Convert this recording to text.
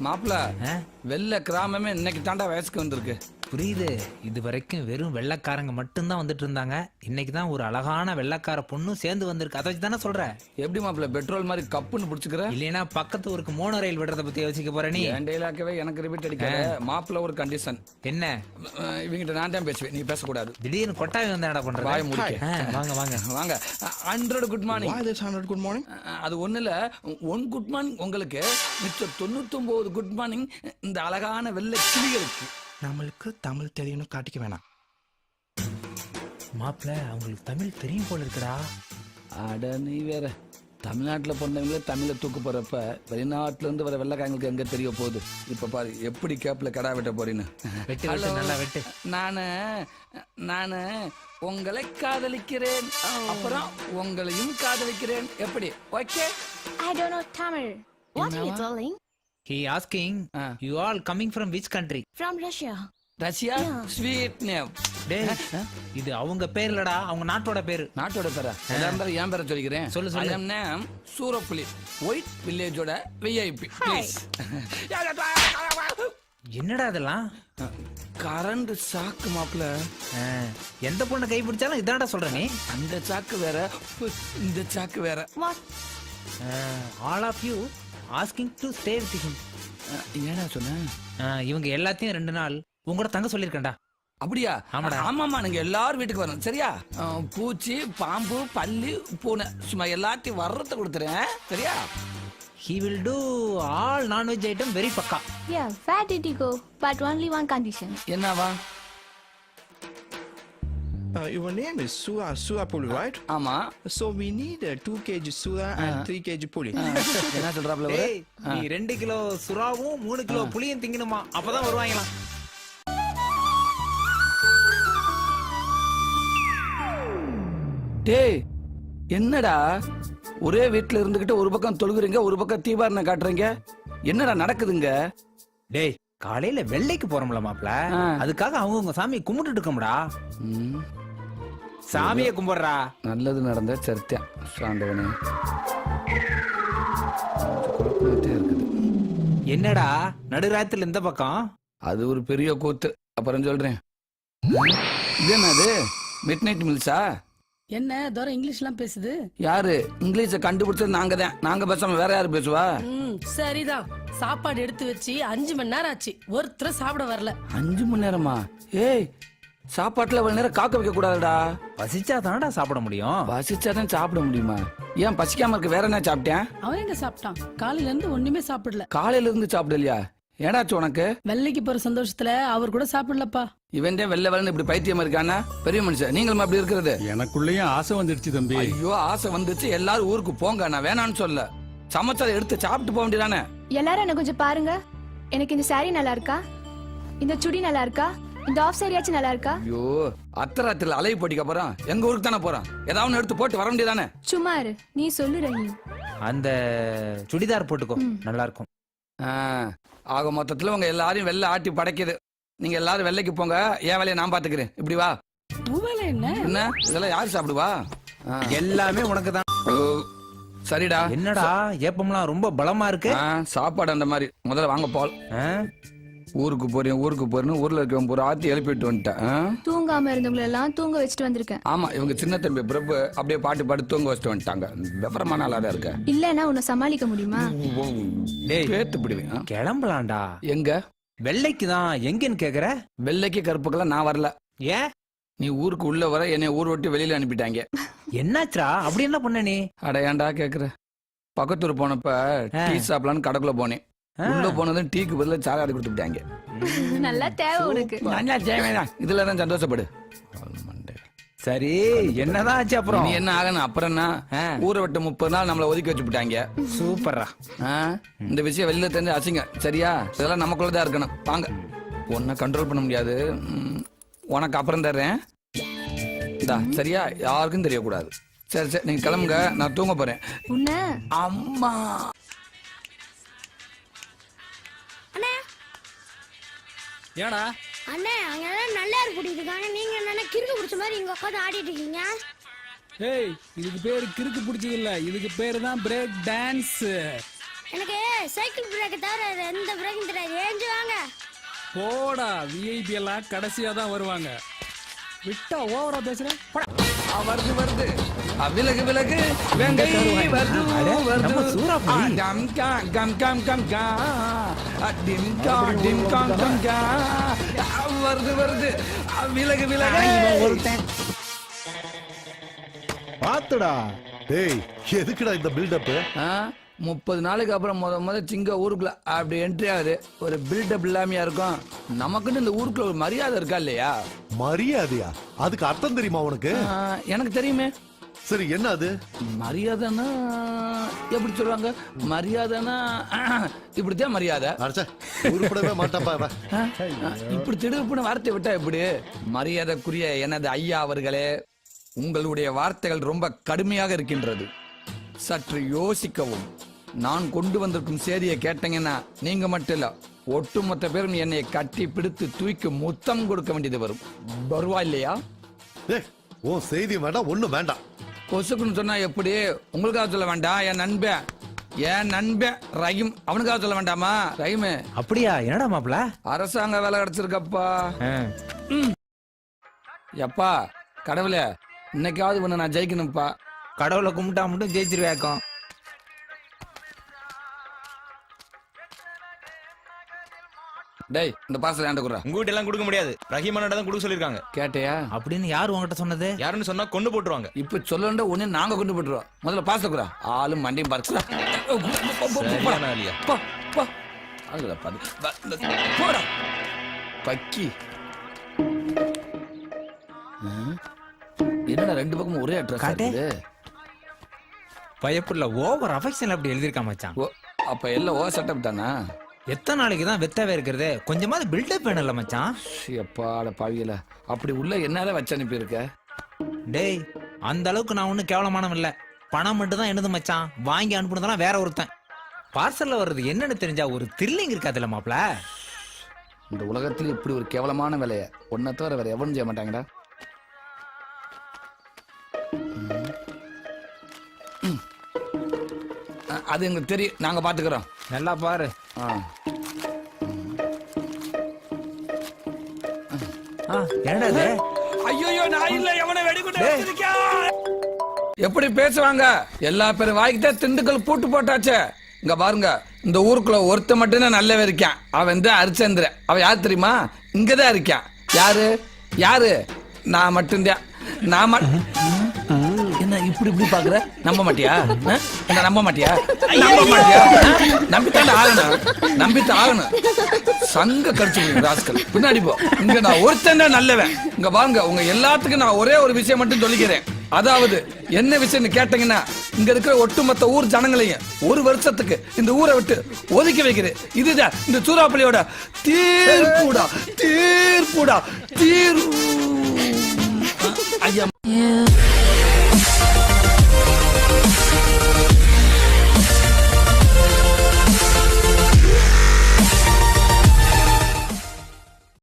மாப்பிள ஆ? வெள்ளை கிராமமே இன்னைக்கு தாண்டா வயசுக்கு வந்திருக்கு புரியுது. இது வரைக்கும் வெறும் வெள்ளைக்காரங்க மட்டும்தான் வந்துட்டு இருந்தாங்க. இன்னைக்கு தான் ஒரு அழகான வெள்ளைக்கார பொண்ணும் சேர்ந்து வந்திருக்கு. அதை வச்சு தானே சொல்ற? எப்படி மாப்பிள பெட்ரோல் மாதிரி கப்புன்னு பிடிச்சுக்கிற? இல்லைன்னா பக்கத்து ஊருக்கு மோனோ ரயில் விடுறத பத்தி யோசிக்க போற நீ? என் டெய்லாக்கவே எனக்கு ரிப்பீட் அடிக்காத. மாப்பிள ஒரு கண்டிஷன் என்ன? இவங்கிட்ட நான் தான் பேசுவேன். நீ பேசக்கூடாது. திடீர்னு கொட்டாவி வந்து என்ன பண்ற வாய முடிக்க. வாங்க வாங்க. வாங்க. Hundred good morning Why this 100 good morning? அது ஒண்ணு இல்ல. ஒன் குட் மார்னிங் உங்களுக்கு மிச்சம் தொண்ணூத்தொன்பது குட் மார்னிங் இந்த அழகான வெள்ளை கிளிகளுக்கு. நம்மளுக்கு தமிழ் தெரியணும் காட்டிக்க வேணாம். மாப்பிள அவங்களுக்கு தமிழ் தெரியும் போல இருக்குடா. அட நீ வேற. தமிழ்நாட்டுல பிறந்தவங்களே தமிழை தூக்கு போறப்ப வெளிநாட்டுல இருந்து வர வெள்ளைக்காரங்களுக்கு எங்க தெரிய போகுது? இப்ப பாரு எப்படி கேப்ல கடா வெட்ட போறீன்னு? வெட்டு வெட்டு நல்லா வெட்டு. நானு நானு உங்களை காதலிக்கிறேன். அப்புறம் உங்களையும் காதலிக்கிறேன். எப்படி? Okay? I don't know Tamil. What are you telling? He asking. You all coming from which country From Russia. Russia? Sweet name டேய் இது அவங்க பேர் இல்லடா அவங்க நாட்டோட பேரு. நாட்டோட பேரா? எதா இருந்தாலும் என் பேரை சொல்லிக்கிறேன். சொல்லு, சொல்லு. Am name சூரப்புலி ஒயிட் வில்லேஜோட விஐபி ப்ளீஸ் என்னடா இதெல்லாம்? கரண்ட் சாக்கு மாப்பிள ஆ, எந்த பொண்ணை கை பிடிச்சாலும் இதான்டா சொல்ற நீ. அந்த சாக்கு வேற இந்த சாக்கு வேற. What? All of you asking to stay with him ah, ஏன்னா சொன்ன? இவங்க எல்லாத்தையும் ரெண்டு நாள் உங்களோட தங்க சொல்லியிருக்கேன்டா. அப்படியா? ஆமாடா. ஆமாமா நீங்க எல்லாரும் வீட்டுக்கு வரணும் சரியா? அஹ், பூச்சி பாம்பு பல்லி பூனை. சும்மா எல்லாத்தையும் வர்றத கொடுத்துறேன். சரியா? He will do all non veg item very பக்கா. Yeah, where did you go? But only one condition. என்னவா? Uh, your name is Sura Sura Puli, right? ஆமா So we need uh, 2 kg Sura and 3 kg Puli. என்ன சொல்றாப்ல இவரு? ஏய், நீ ரெண்டு kilo சுறாவும் மூணு kilo புளியும் திங்கணுமா? அப்பதான் வருவாங்களாம் டேய் என்னடா? ஒரே வீட்ல இருந்துகிட்டு ஒரு பக்கம் தொழுகுறீங்க ஒரு பக்கம் தீபாரணை காட்டுறீங்க. என்னடா நடக்குதுங்க? டேய் காலையில வெள்ளைக்கு போறோம்ல மாப்ள ஆ. அதுக்காக அவங்க உங்க சாமியை கும்பிட்டுட்டு இருக்கோம்டா. ம், சாமியை கும்பிடுறா. நல்லது நடந்த சரித்தியம் சாண்டவனே குழப்பமாத்தே இருக்குது. என்னடா நடுராத்திரில இந்த பக்கம்? அது ஒரு பெரிய கூத்து. அப்புறம் சொல்றேன். இது என்னது? மிட் நைட் மில்ஸா என்ன தோரம் இங்கிலீஷ்லாம் பேசுது? யாரு? இங்கிலீஷை கண்டுபிடிச்சது நாங்க தான். நாங்க பேசாம வேற யாரு பேசுவா? ம் சரிதான். சாப்பாடு எடுத்து வச்சு அஞ்சு மணி நேரம் ஆச்சு. ஒருத்தர் சாப்பிட வரல. அஞ்சு மணி நேரமா? ஏய் சாப்பாட்டுல அவ்வளவு நேரம் காக்க வைக்க கூடாதுடா. பசிச்சா தானடா சாப்பிட முடியும். பசிச்சாதான் சாப்பிட முடியுமா? ஏன் பசிக்காம இருக்க வேற என்ன சாப்பிட்டேன்? அவன் எங்க சாப்பிட்டான்? காலையில இருந்து ஒண்ணுமே சாப்பிடல. காலையில இருந்து சாப்பிடலையா? ஏடாச்சு உனக்கு? வெள்ளைக்கு போற சந்தோஷத்துல அவர் கூட சாப்பிடலப்பா. இவன் வெள்ளை வெள்ளன்னு இப்படி பைத்தியமா இருக்கானா? பெரிய மனுஷன் நீங்களும் அப்படி இருக்கிறது. எனக்குள்ளேயும் ஆசை வந்துடுச்சு தம்பி. ஐயோ ஆசை வந்துச்சு எல்லாரும் ஊருக்கு போங்க நான் வேணான்னு சொல்ல. சமைச்சதை எடுத்து சாப்பிட்டு போக வேண்டியதானே? எல்லாரும் என்ன கொஞ்சம் பாருங்க. எனக்கு இந்த saree நல்லா இருக்கா? இந்த சுடி நல்லா இருக்கா? இந்த ஆஃப் சாரியாச்சும் நல்லா இருக்கா? ஐயோ அத்தராத்திரில அலைவு போட்டிக்க போறான் எங்க ஊருக்கு தானே போறான் ஏதாவது எடுத்து போட்டு வர வேண்டியதானே சும்மா இரு. நீ சொல்லு ரஹீம். அந்த சுடிதார் போட்டுக்கோ. நல்லா இருக்கும். ஆக மொத்தத்துல உங்க எல்லாரையும் வெள்ளை ஆட்டி படைக்குது. நீங்க எல்லாரும் வெள்ளைக்கு போங்க. என் வேலையை நான் பாத்துக்கிறேன். இப்படி வா. என்ன? என்ன? இதெல்லாம் யாரு சாப்பிடுவா? ஆ. எல்லாமே உனக்கு தான். ஓ, சரிடா. என்னடா ஏப்பம்லாம் ரொம்ப பலமா இருக்கு? ஆ, சாப்பாடு அந்த மாதிரி. முதல்ல வாங்க போல் ஆ? ஊருக்கு போறேன் ஊருக்கு போறேன்னு ஊர்ல இருக்கவன் பூரா ஆத்தி எழுப்பிட்டு வந்துட்டேன்? தூங்காம இருந்தவங்களை எல்லாம் தூங்க வச்சுட்டு வந்திருக்கேன். ஆமா இவங்க சின்ன தம்பி பிரபு அப்படியே பாட்டு பாட்டு தூங்க வச்சுட்டு வந்துட்டாங்க. விவரமான ஆளா இருக்க. இல்லைன்னா உன்னை சமாளிக்க முடியுமா? டேய் பேத்து பிடிவேன்? கிளம்பலாம்டா. எங்க? வெள்ளைக்கு தான் எங்கன்னு கேக்குற? வெள்ளைக்கு கருப்புக்கெல்லாம் நான் வரல. ஏன்? நீ ஊருக்கு உள்ள வர என்னை ஊர் விட்டு வெளியில அனுப்பிட்டாங்க. என்னாச்சுடா? அப்படி என்ன பண்ண நீ? அட ஏன்டா கேக்குற? பக்கத்தூர் போனப்ப டீ சாப்பிடலான்னு கடைக்குள்ள போனேன். உள்ள போனதும் டீக்கு பதிலா சாலாடு கொடுத்துட்டாங்க. நல்லா தேவை உனக்கு. நல்லா தேவைதான் இதுல தான் சந்தோஷப்படு. சரி என்னதான் ஆச்சு அப்புறம்? நீ என்ன ஆகணும்? அப்புறம் என்ன? ஆ. ஊரை விட்டு முப்பது நாள் நம்மள ஒதுக்கி வச்சு விட்டாங்க சூப்பர்ரா. ஆ? இந்த விஷயம் வெளியில தெரிஞ்சு அசிங்க. சரியா? இதெல்லாம் நமக்குள்ளதான் இருக்கணும். வாங்க. உன்னை கண்ட்ரோல் பண்ண முடியாது. உனக்கு அப்புறம் தர்றேன். இந்தா சரியா? யாருக்கும் தெரியக்கூடாது. சரி சரி நீங்க கிளம்புங்க. நான் தூங்க போறேன். உன்ன? அம்மா! ஏடா? அண்ணே அங்க எல்லாம் நல்லா கூட்டிட்டு இருக்காங்க நீங்க என்னன்னா கிறுக்கு பிடிச்ச மாதிரி இங்க உட்காந்து ஆடிட்டு இருக்கீங்க. ஏய் இதுக்கு பேரு கிறுக்கு பிடிச்சது இல்ல. இதுக்கு பேரு தான் பிரேக் டான்ஸ் எனக்கு சைக்கிள் பிரேக் தவிர எந்த பிரேக்கும் தெரியாது. ஏஞ்சு வாங்க. போடா விஐபி எல்லாம் கடைசியா தான் வருவாங்க. விட்டா ஓவரா பேசுற? போடா. ஆ, வருது வருது. விலகு விலகு. வெங்கை வருது வருது. கம் கம் கம் கா. ஆ, டிம் கா, டிம் காம் கம் கா. ஆ, வருது வருது. விலகு விலகு. பாத்துடா. டேய் எதுக்குடா இந்த பில்டப் முப்பது நாளைக்கு அப்புறம் முத முத சிங்க ஊருக்குள்ள அப்படி என்ட்ரி ஆகுது. ஒரு பில்டப் இல்லாமையா இருக்கும். நமக்குன்னு இந்த ஊருக்குள்ள ஒரு மரியாதை இருக்கா இல்லையா? மரியாதையா? அதுக்கு அர்த்தம் தெரியுமா உனக்கு? எனக்கு தெரியுமே. சரி என்ன அது? மரியாதைன்னா எப்படி சொல்லுவாங்க? மரியாதைன்னா இப்படித்தான் மரியாதை. உருப்படவே மாட்டாப்பா இப்படி திடுப்புன்னு வார்த்தை விட்டா எப்படி? மரியாதைக்குரிய எனது ஐயா அவர்களே உங்களுடைய வார்த்தைகள் ரொம்ப கடுமையாக இருக்கின்றது. சற்று யோசிக்கவும். நான் கொண்டு வந்திருக்கும் செய்தியை கேட்டீங்கன்னா நீங்க மட்டும் இல்ல ஒட்டுமொத்த பேரும் என்னை கட்டி பிடித்து தூக்கி முத்தம் கொடுக்க வேண்டியது வரும். வருவா இல்லையா? உன் செய்தி வேண்டாம் ஒண்ணும் வேண்டாம். கொசுக்குன்னு சொன்னா எப்படி? உங்களுக்காக சொல்ல வேண்டாம் என் நண்பன் என் நண்பன் ரஹீம். அவனுக்காக சொல்ல வேண்டாமா? ரஹீம். அப்படியா? என்னடா மாப்பிள அரசாங்க வேலை கிடைச்சிருக்கப்பா. எப்பா கடவுளே இன்னைக்காவது ஒண்ணு நான் ஜெயிக்கணும்ப்பா. கடவுளை கும்பிட்டா மட்டும் ஜெயிச்சிருவேக்கம் டேய் இந்த பார்சல் ஏன்ட குடுறா. உங்ககிட்ட எல்லாம் கொடுக்க முடியாது. ரஹீமனோட தான் கொடுக்க சொல்லிருக்காங்க கேட்டியா? அப்படின்னு யார் உங்ககிட்ட சொன்னது? யாருன்னு சொன்னா கொண்டு போட்டுருவாங்க. இப்ப சொல்லண்ட உடனே நாங்க கொண்டு போட்டுருவோம். முதல்ல பார்சல் குறா ஆளும் மண்டையும் பார்க்குறா சரியான ஆளியா. பாரு. போடா. பக்கி. ஆ? என்னடா ரெண்டு பக்கமும் ஒரே அட்ரஸ் காட்டு. பயப்புள்ள ஓவர் அஃபெக்ஷன் அப்படி எழுதியிருக்கா மச்சான். ஓ அப்ப எல்லாம் ஓ செட்டப் தானா? எத்தனை நாளைக்கு தான் வெத்தவே இருக்கிறது? கொஞ்சமாவது பில்டப் வேணும்ல மச்சான். எப்பாட பாவியல அப்படி உள்ள என்னால வச்சு அனுப்பியிருக்க? டேய் அந்த அளவுக்கு நான் ஒன்றும் கேவலமானவன் இல்ல. பணம் மட்டும் தான் என்னது மச்சான்? வாங்கி அனுப்புனதெல்லாம் வேற ஒருத்தன். பார்சல்ல வர்றது என்னன்னு தெரிஞ்சா ஒரு த்ரில்லிங் இருக்காதுல்ல மாப்ள இந்த உலகத்துல இப்படி ஒரு கேவலமான வேலைய ஒன்ன தவிர வேற எவனும் செய்ய மாட்டாங்கடா. ம். ம். அ- அது எங்களுக்கு தெரியும். நாங்க பாத்துக்கிறோம் நல்லா பாரு. ஆ. என்னடா இது? ஐயோ நான் இல்ல. எவனை வச்சிருக்கான் எப்படி பேசுவாங்க? எல்லா பேரும் வாய்க்கிட்ட திண்டுக்கல் பூட்டு போட்டாச்சே. இங்க பாருங்க இந்த ஊருக்குள்ள ஒருத்த மட்டும்தான் நல்லவன் இருக்கான். அவன் தான் ஹரிச்சந்திரன் அவன் யார் தெரியுமா? இங்கதான் இருக்கான். யாரு? யாரு? நான் மட்டும்தான். நான் இப்படி இப்படி பாக்குற நம்ப மாட்டியா? என்ன நம்ப மாட்டியா? நம்ப மாட்டியா? நம்பித்தான் ஆகணும் நம்பித்தான் ஆகணும் சங்க கடிச்சு ராஸ்கல். பின்னாடி போ. இங்க நான் ஒருத்தன் தான் நல்லவன். இங்க வாங்க உங்க எல்லாத்துக்கும் நான் ஒரே ஒரு விஷயம் மட்டும் சொல்லிக்கிறேன். அதாவது என்ன விஷயம்னு கேட்டீங்கன்னா இங்க இருக்கிற ஒட்டுமொத்த ஊர் ஜனங்களையும் ஒரு வருஷத்துக்கு இந்த ஊரை விட்டு ஒதுக்கி வைக்கிறேன். இதுதான் இந்த சூறாப்பள்ளியோட தீர்ப்புடா தீர்ப்புடா தீர் ஐயா.